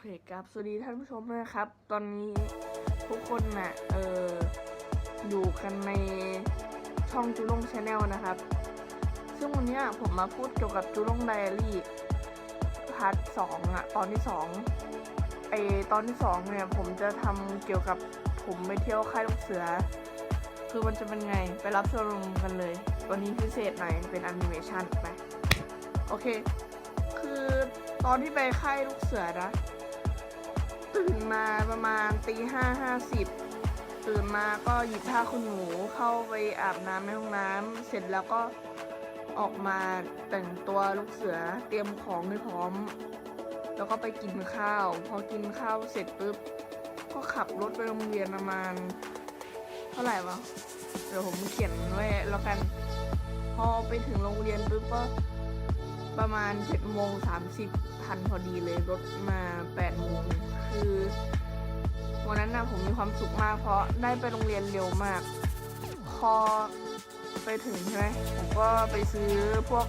เคครับ สวัสดีท่านผู้ชมนะครับ ตอนนี้ทุกคนนะ่ะ เอออยู่กันในช่องจูลงชาแนลนะครับ ซึ่งวันนี้ผมมาพูดเกี่ยวกับจูลงไดอารี่พาร์ทสองอะตอนที่สองไอตอนที่สองเนี่ย ผมจะทำเกี่ยวกับผมไปเที่ยวค่ายลูกเสือ คือมันจะเป็นไง ไปรับชมกันเลย วันนี้พิเศษหน่อยเป็นแอนิเมชันไป โอเค คือตอนที่ไปค่ายลูกเสือนะ ตื่นมาประมาณตีห้าห้าสิบตื่นมาก็หยิบผ้าขนหนูเข้าไปอาบน้ำในห้องน้ำเสร็จแล้วก็ออกมาแต่งตัวลูกเสือเตรียมของให้พร้อม แล้วก็ไปกินข้าว พอกินข้าวเสร็จปุ๊บก็ขับรถไปโรงเรียนประมาณ เท่าไหร่วะเดี๋ยวผมเขียนไว้แล้วกัน พอไปถึงโรงเรียนปุ๊บก็ประมาณ7จ็ดโมงสามสิบทันพอดีเลยรถมา8ปดโมง คือ วันนั้นนะผมมีความสุขมากเพราะได้ไปโรงเรียนเร็วมาก พอไปถึงใช่ไหมผมก็ไปซื้อพวก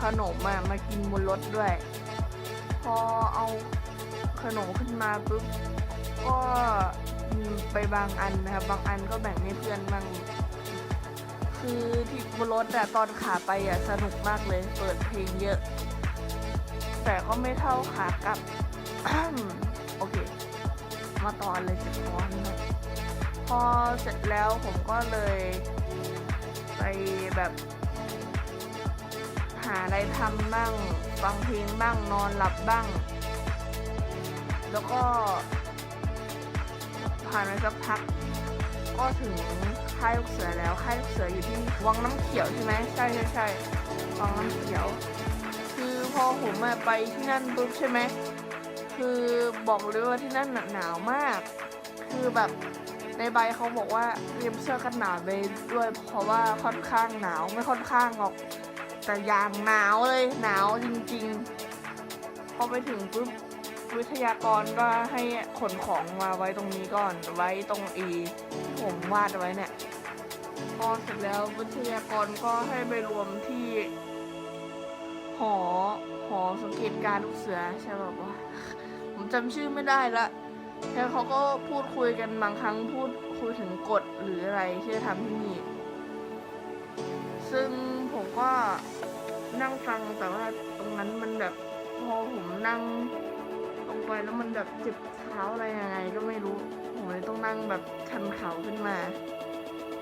ขนมมามากินบนรถด้วย พอเอาขนมขึ้นมาปุ๊บก็ไปบางอันนะครับ บางอันก็แบ่งให้เพื่อนบ้างคือที่บนรถอะตอนขาไปอะสนุกมากเลย เปิดเพลงเยอะ แต่ก็ไม่เท่าขากลับ โอเค มาตอนเลยจะตอนเลยพอเสร็จแล้วผมก็เลยไปแบบหาอะไรทำบ้าง ฟังเพลงบ้าง นอนหลับบ้าง แล้วก็ผ่านไปสักพัก ก็ถึงค่ายลูกเสือแล้ว ค่ายลูกเสืออยู่ที่วังน้ำเขียวใช่ไหม ใช่ใช่ใช่วังน้ำเขียว อพอผมมาไปที่นั่นปุ๊บใช่ไหมคือบอกเลยว่าที่นั่นหนาวมาก คือแบบในใบเขาบอกว่าเตรียมเสื้อกันหนาวไปด้วยเพราะว่าค่อนข้างหนาวไม่ค่อนข้างหรอก แต่อย่างหนาวเลยหนาวจริงๆ พอไปถึงปุ๊บวิทยากรก็ให้ขนของมาไว้ตรงนี้ก่อนไว้ตรงอีที่ผมวาดไว้เนี่ยพอเสร็จแล้ววิทยากรก็ให้ไปรวมที่ หอ หอสังเกตการลูกเสือใช่แบบว่า ผมจำชื่อไม่ได้ละแล้วเขาก็พูดคุยกันบางครั้งพูดคุยถึงกฎหรืออะไรที่จะทำที่นี่ ซึ่งผมก็นั่งฟังแต่ว่าตรงนั้นมันแบบพอผมนั่งลงไปแล้วมันแบบเจ็บเท้าอะไรยังไง ก็ไม่รู้ผมเลยต้องนั่งแบบชันเข่าขึ้นมา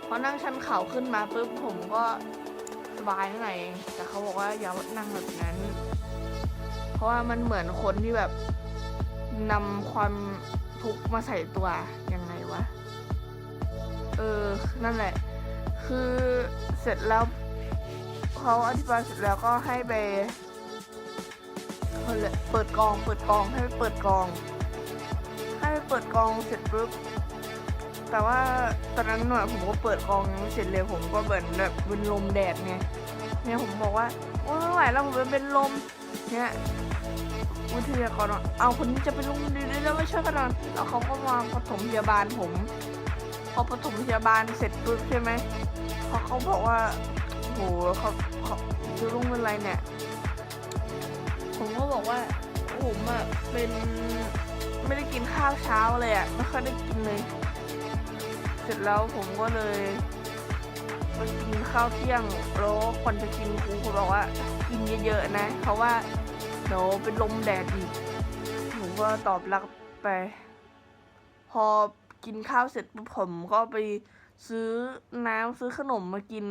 พอนั่งชันเข่าขึ้นมาปุ๊บผมก็ บายหน่อยแต่เขาบอกว่าอย่านั่งแบบนั้น เพราะว่ามันเหมือนคนที่แบบนำความทุกข์มาใส่ตัวยังไงวะ เออ นั่นแหละ คือเสร็จแล้วเขาอธิบายเสร็จแล้วก็ให้ไปเขาเลยเปิดกอง เปิดกองให้ไปเปิดกอง ให้ไปเปิดกองเสร็จปุ๊บ แต่ว่าตอนนั้นหน่อยผมก็เปิดกองยังไม่เสร็จเลยผมก็เหมือนแบบเป็นลมแดดไงเนี่ยผมบอกว่าโอ้ยไม่ไหวแล้วผมเป็นลมเนี่ยวิทยากรบอกเอาคนนี้จะเป็นลมดีแล้วไม่ช่วยกันหน่อยแล้วเขาก็มาปฐมพยาบาลผมพอปฐมพยาบาลเสร็จปุ๊บใช่ไหมพอเขาบอกว่าโหเขาเขาจะลุงเป็นไรเนี่ยผมก็บอกว่าผมอะเป็นไม่ได้กินข้าวเช้าเลยอะไม่ค่อยได้กินเลย เสร็จแล้วผมก็เลยไปกินข้าวเที่ยงแล้วก่อนจะกินครูเขาบอกว่ากินเยอะๆนะเพราะว่าเดี๋ยวเป็นลมแดดอีกผมก็ตอบรับไป พอกินข้าวเสร็จปุ๊บผมก็ไปซื้อน้ำซื้อขนมมากิน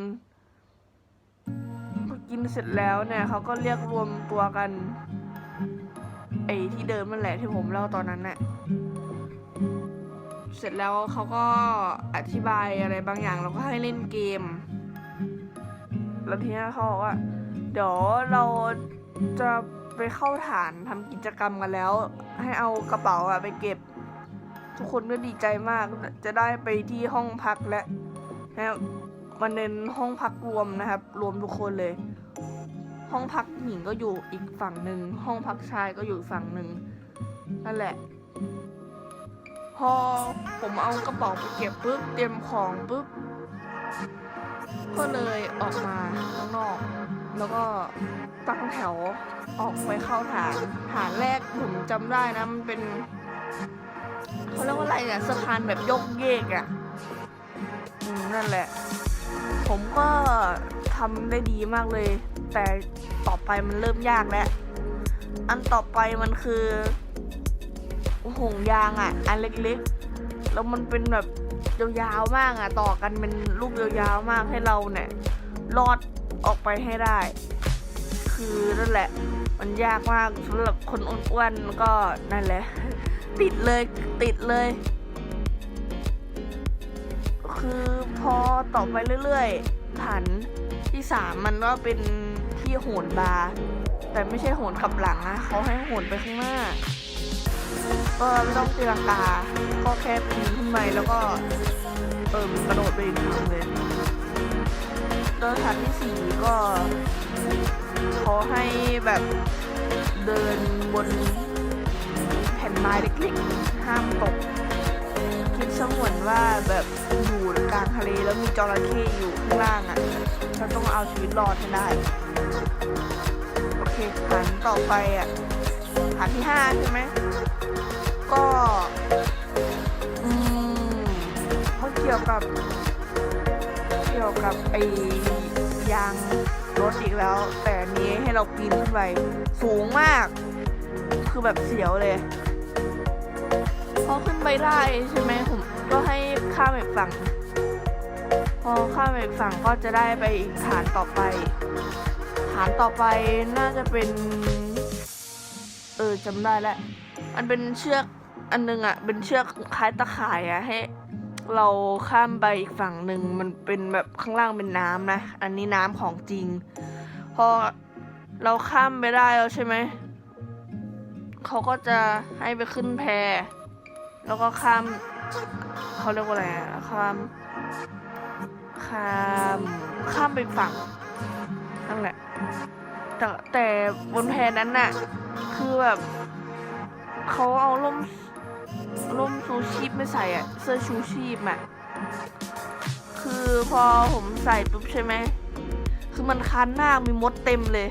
กินเสร็จแล้วเนี่ยเขาก็เรียกรวมตัวกันไอ้ที่เดิมนั่นแหละที่ผมเล่าตอนนั้นน่ะ เสร็จแล้วเขาก็อธิบายอะไรบางอย่างแล้วก็ให้เล่นเกม แล้วทีนี้เขาบอกว่า เดี๋ยวเราจะไปเข้าฐานทำกิจกรรมกันแล้ว ให้เอากระเป๋าอะไปเก็บ ทุกคนก็ดีใจมากจะได้ไปที่ห้องพักและนะมันเป็นห้องพักรวมนะครับ รวมทุกคนเลย ห้องพักหญิงก็อยู่อีกฝั่งหนึ่งห้องพักชายก็อยู่ฝั่งหนึ่งนั่นแหละ พอผมเอากระเป๋าไปเก็บปุ๊บเตรียมของปุ๊บก็เลยออกมาข้างนอก แล้วก็ตั้งแถวออกไปเข้าฐานฐานแรกผมจำได้นะมันเป็นเขาเรียกว่าอะไรเนี่ยสะพานแบบยกเยกอะ่ะนั่นแหละ ผมก็ทำได้ดีมากเลย แต่ต่อไปมันเริ่มยากแล้ว อันต่อไปมันคือ ห่วงยางอะ่ะ อันเล็กๆ แล้วมันเป็นแบบยาวๆมากอะ่ะ ต่อกันเป็นลูกยาวๆมากให้เราเนี่ยรอดออกไปให้ได้ คือนั่นแหละ มันยากมากสำหรับคนอ้วนๆก็นั่นแหละ ติดเลยติดเลย คือพอต่อไปเรื่อยๆฐานที่สามมันก็เป็นที่โหนบาร์แต่ไม่ใช่โหนขับหลังนะเขาให้โหนไปข้างหน้า ก็ไม่ต้องตีลังกา ก็แค่ปีนขึ้นไปแล้วก็ เอิ่มกระโดดไปอีกทางเลยแล้วฐานที่สี่ก็เขาให้แบบเดินบนแผ่นไม้เล็กๆ ห้ามตก คิดเสมือนว่าแบบอยู่กลางทะเลแล้วมีจระเข้อยู่ข้างล่างอะ่ะเราต้องเอาชีวิตรอดให้ได้ โอเคฐานต่อไปอะ่ะ ฐานที่ห้าใช่ไหมก็อืมมันเกี่ยวกับ เกี่ยวกับไอยางรถอีกแล้ว แต่นี้ให้เราปีนขึ้นไปสูงมาก คือแบบเสียวเลยพอขึ้นไปได้ใช่ไหมผมก็ให้ข้ามอีกฝั่ง พอข้ามอีกฝั่งก็จะได้ไปอีกฐานต่อไป ฐานต่อไปน่าจะเป็น ออจำได้แล้วมันเป็นเชือกอันนึงอะเป็นเชือกคล้ายตะข่ายอะให้ เราข้ามไปอีกฝั่งหนึ่งมันเป็นแบบข้างล่างเป็นน้ำนะ อันนี้น้ำของจริง พอเราข้ามไปได้แล้วใช่ไหมเขาก็จะให้ไปขึ้นแพ แล้วก็ข้ามเขาเรียกว่าอะไรข้ามข้ามข้ามไปฝั่งนั่นแหละ แต่แต่บนแพนั้นน่ะ คือแบบเขาเอาล่มล่มชูชีพไม่ใส่อะเสื้อชูชีพอะคือพอผมใส่ปุ๊บใช่ไหม คือมันคันหน้ามีมดเต็มเลย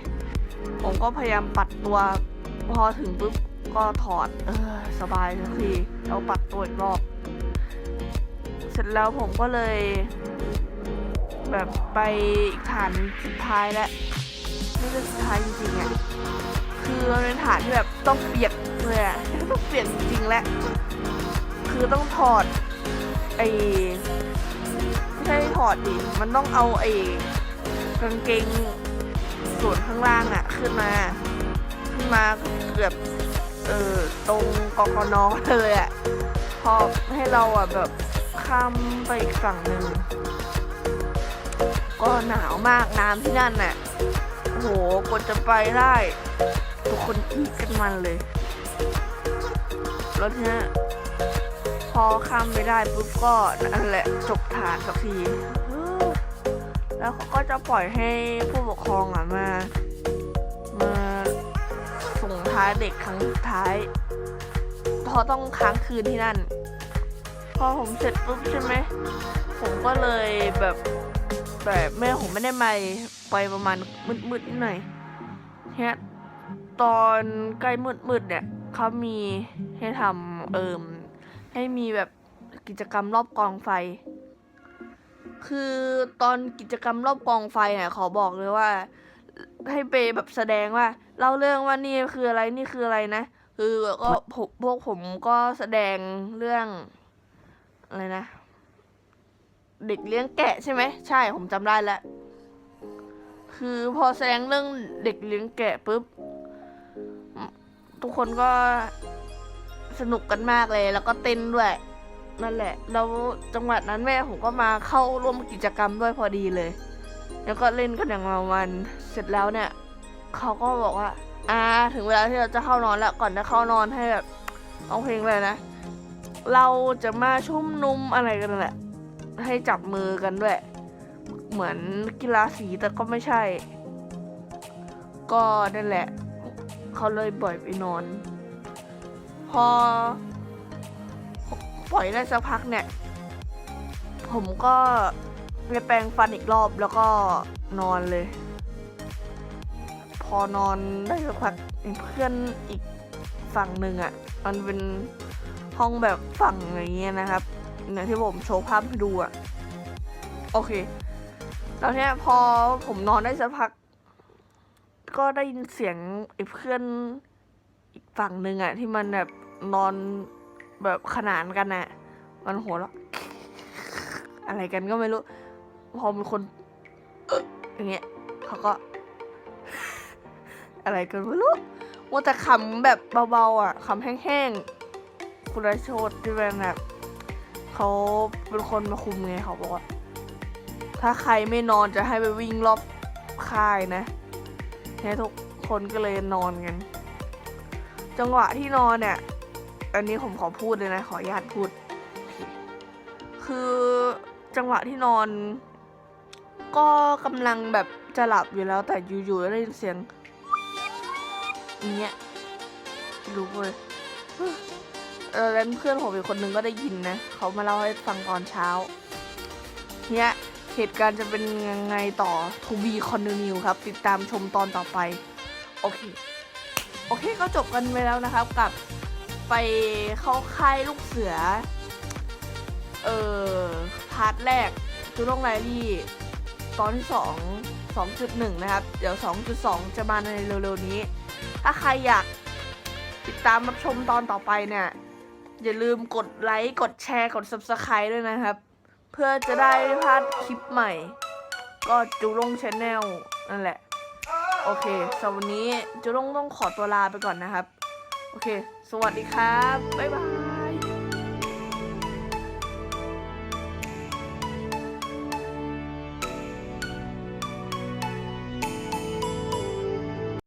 ผมก็พยายามปัดตัว พอถึงปุ๊บก็ถอด เออ สบายสักทีแล้วปัดตัวอีกรอบ เสร็จแล้วผมก็เลย แบบไปอีกฐานสุดท้ายแล้ว ไม่ใช่สุดท้ายจริงๆอะคือมันเป็นฐานที่แบบต้องเปียกเลยอะต้องเปลี่ยนจริงๆแล้วคือต้องถอดไอ้ไม่ใช่ถอดดิมันต้องเอาไอ้กางเกงส่วนข้างล่างอะ ขึ้นมาขึ้นมาเกือบเออตรงกกนเลยอะพอให้เราอะแบบข้ามไปอีกฝั่งหนึ่งก็หนาวมากน้ำที่นั่นน่ะ โหกว่าจะไปได้ ทุกคนกรีดกันมันเลยแล้วเนี้ยพอข้ามไม่ได้ปุ๊บก็นั่นแหละจบฐานสักทีแล้วเขาก็จะปล่อยให้ผู้ปกครองอะมา มาส่งท้ายเด็กครั้งสุดท้ายเพอต้องค้างคืนที่นั่น พอผมเสร็จปุ๊บใช่ไหม ผมก็เลยแบบ แต่แม่ผมไม่ได้ไปไปประมาณมืดๆนิดหน่อยเนี่ยตอนใกล้มืดๆเนี่ยเขามีให้ทำเอิมให้มีแบบกิจกรรมรอบกองไฟ คือตอนกิจกรรมรอบกองไฟเนี่ยขอบอกเลยว่า ให้ไปแบบแสดงว่าเล่าเรื่องว่านี่คืออะไรนี่คืออะไรนะ คือก็พวกผมก็แสดงเรื่องอะไรนะ เด็กเลี้ยงแกะใช่ไหมใช่ผมจำได้แล้วคือพอแสดงเรื่องเด็กเลี้ยงแกะปุ๊บทุกคนก็สนุกกันมากเลย แล้วก็เต้นด้วย นั่นแหละ แล้วจังหวัดนั้นแม่ผมก็มาเข้าร่วมกิจกรรมด้วยพอดีเลย แล้วก็เล่นกันอย่างเมามันเสร็จแล้วเนี่ยเขาก็บอกว่า อ่า ถึงเวลาที่เราจะเข้านอนแล้วก่อนจะเข้านอนให้แบบร้องเพลงเลยนะ เราจะมาชุ่มนุมอะไรกันนั่นแหละ ให้จับมือกันด้วย เหมือนกีฬาสีแต่ก็ไม่ใช่ ก็นั่นแหละ เขาเลยปล่อยไปนอน พอ ปล่อยได้สักพักเนี่ย ผมก็ไปแปรงฟันอีกรอบแล้วก็นอนเลย พอนอนได้สักพักเพื่อนอีกฝั่งหนึ่งอะ่ะ มันเป็นห้องแบบฝั่งอย่างเงี้ยนะครับ เนี่ยที่ผมโชว์ภาพให้ดูอะโอเคแล้วเนี้ยพอผมนอนได้สักพัก ก็ได้ยินเสียงไอ้เพื่อนอีกฝั่งหนึ่งอะที่มันแบบนอนแบบขนานกันน่ะมันหัวเราะอะไรกันก็ไม่รู้ พอมีคนเอ๊ะอย่างเงี้ยเขาก็ อะไรกันไม่รู้ว่าแต่ขำแบบเบาๆอะขำแห้งๆคุณรโชดที่เป็นแบบ เขาเป็นคนมาคุมไงเขาบอกว่า ถ้าใครไม่นอนจะให้ไปวิ่งรอบค่ายนะเนี่ยทุกคนก็เลยนอนกัน จังหวะที่นอนเนี่ย อันนี้ผมขอพูดเลยนะ ขออนุญาตพูด คือจังหวะที่นอน ก็กำลังแบบจะหลับอยู่แล้ว แต่อยู่ๆได้ยินเสียงอย่างเงี้ยรู้เลย เออแล้วเพื่อนผมอีกคนนึงก็ได้ยินนะ เขามาเล่าให้ฟังตอนเช้า เนี่ยเหตุการณ์จะเป็นยังไงต่อ To be continue ครับ ติดตามชมตอนต่อไป โอเค โอเคก็จบกันไปแล้วนะครับ กับไปเข้าค่ายลูกเสือ เออพาร์ทแรกจูโรงไลลี่ตอนที่สองสองจุดหนึ่งนะครับ เดี๋ยวสองจุดสองจะมาในเร็วๆนี้ ถ้าใครอยากติดตามรับชมตอนต่อไปเนี่ย อย่าลืมกดไลค์ กดแชร์ กด subscribe ด้วยนะครับ เพื่อจะได้ไม่พลาดคลิปใหม่ ก็จูลงชแนลนั่นแหละ โอเคสำหรับวันนี้จูลงต้องขอตัวลาไปก่อนนะครับ โอเค สวัสดีครับ บ๊ายบาย